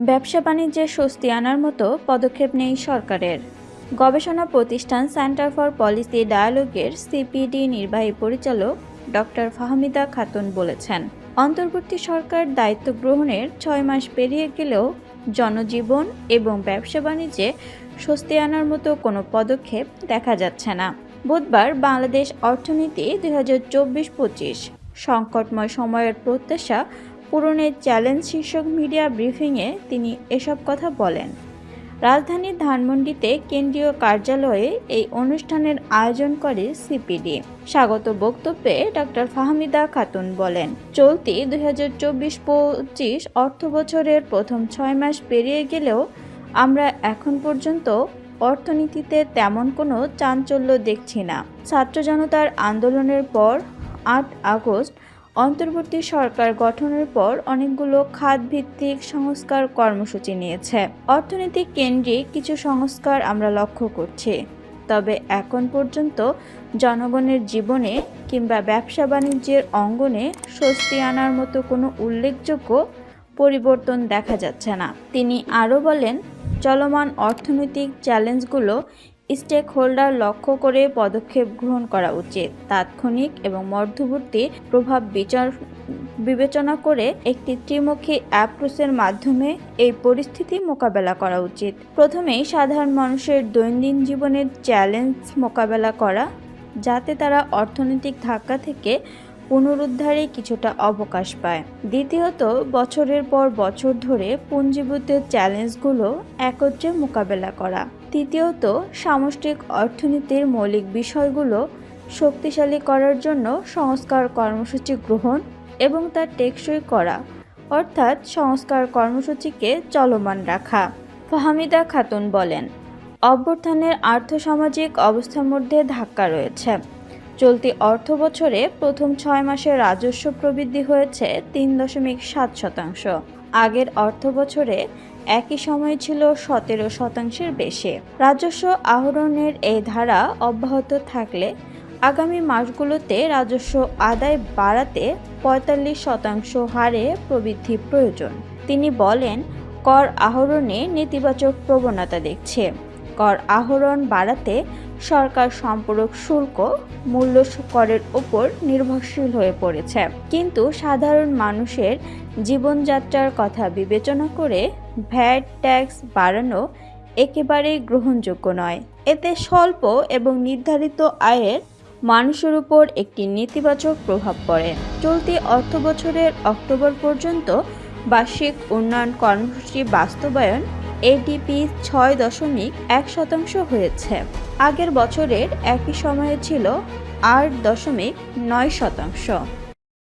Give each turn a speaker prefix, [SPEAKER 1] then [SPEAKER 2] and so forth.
[SPEAKER 1] ব্যবসা বাণিজ্যে স্বস্তি আনার মতো পদক্ষেপ নেই সরকারের। গবেষণা প্রতিষ্ঠান সেন্টার ফর পলিসি ডায়ালগের সিপিডি নির্বাহী পরিচালক ডক্টর ফাহমিদা খাতুন বলেছেন, অন্তর্বর্তী সরকার দায়িত্ব গ্রহণের ছয় মাস পেরিয়ে গেলেও জনজীবন এবং ব্যবসা বাণিজ্যে স্বস্তি আনার মতো কোনো পদক্ষেপ দেখা যাচ্ছে না। বুধবার বাংলাদেশ অর্থনীতি দুই হাজার সংকটময় সময়ের প্রত্যাশা পূরণের চ্যালেঞ্জ শীর্ষক মিডিয়া ব্রিফিংয়ে তিনি এসব কথা বলেন। রাজধানীর ধানমন্ডিতে কেন্দ্রীয় কার্যালয়ে এই অনুষ্ঠানের আয়োজন করে সিপিডি। স্বাগত বক্তব্যে ডক্টর ফাহমিদা খাতুন বলেন, চলতি দুই হাজার চব্বিশ পঁচিশ অর্থ বছরের প্রথম ছয় মাস পেরিয়ে গেলেও আমরা এখন পর্যন্ত অর্থনীতিতে তেমন কোনো চাঞ্চল্য দেখছি না। ছাত্র জনতার আন্দোলনের পর আট আগস্ট অন্তর্বর্তী সরকার গঠনের পর অনেকগুলো খাতভিত্তিক সংস্কার কর্মসূচি নিয়েছে। অর্থনৈতিক কেন্দ্রিক কিছু সংস্কার আমরা লক্ষ্য করছি। তবে এখন পর্যন্ত জনগণের জীবনে কিংবা ব্যবসা বাণিজ্যের অঙ্গনে স্বস্তি আনার মতো কোনো উল্লেখযোগ্য পরিবর্তন দেখা যাচ্ছে না। তিনি আরও বলেন, চলমান অর্থনৈতিক চ্যালেঞ্জগুলো স্টেক হোল্ডার লক্ষ্য করে পদক্ষেপ গ্রহণ করা উচিত। তাৎক্ষণিক এবং মধ্যবর্তী প্রভাব বিচার, বিবেচনা করে একটি ত্রিমুখী অ্যাপ্রোচের মাধ্যমে এই পরিস্থিতি মোকাবেলা করা উচিত। প্রথমেই সাধারণ মানুষের দৈনন্দিন জীবনের চ্যালেঞ্জ মোকাবেলা করা, যাতে তারা অর্থনৈতিক ধাক্কা থেকে পুনরুদ্ধারে কিছুটা অবকাশ পায়। দ্বিতীয়ত, বছরের পর বছর ধরে পুঞ্জীভূত চ্যালেঞ্জগুলো একত্রে মোকাবেলা করা। তৃতীয়ত, সামষ্টিক অর্থনীতির মৌলিক বিষয়গুলো শক্তিশালী করার জন্য সংস্কার কর্মসূচি গ্রহণ এবং তা টেকসই করা, অর্থাৎ সংস্কার কর্মসূচিকে চলমান রাখা, ফাহামিদা খাতুন বলেন। অভ্যর্থানের আর্থসামাজিক অবস্থার মধ্যে ধাক্কা রয়েছে। চলতি অর্থ বছরে প্রথম ছয় মাসে রাজস্ব প্রবৃদ্ধি হয়েছে তিন দশমিক সাত শতাংশ। আগের অর্থ বছরে একই সময় ছিল সতেরো শতাংশের বেশি। রাজস্ব আহরণের এই ধারা অব্যাহত থাকলে আগামী মাসগুলোতে রাজস্ব আদায় বাড়াতে পঁয়তাল্লিশ শতাংশ হারে প্রবৃদ্ধি প্রয়োজন। তিনি বলেন, কর আহরণে নেতিবাচক প্রবণতা দেখছে। কর আহরণ বাড়াতে সরকার সম্পূরক শুল্ক মূল্য করের ওপর নির্ভরশীল হয়ে পড়েছে। কিন্তু সাধারণ মানুষের জীবনযাত্রার কথা বিবেচনা করে ভ্যাট ট্যাক্স বাড়ানো একেবারেই গ্রহণযোগ্য নয়। এতে স্বল্প এবং নির্ধারিত আয়ের মানুষের উপর একটি নেতিবাচক প্রভাব পড়ে। চলতি অর্থ বছরের অক্টোবর পর্যন্ত বার্ষিক উন্নয়ন কর্মসূচি বাস্তবায়ন এডিপি ছয় দশমিক এক শতাংশ হয়েছে। আগের বছরের একই সময়ে ছিল আট দশমিক নয় শতাংশ।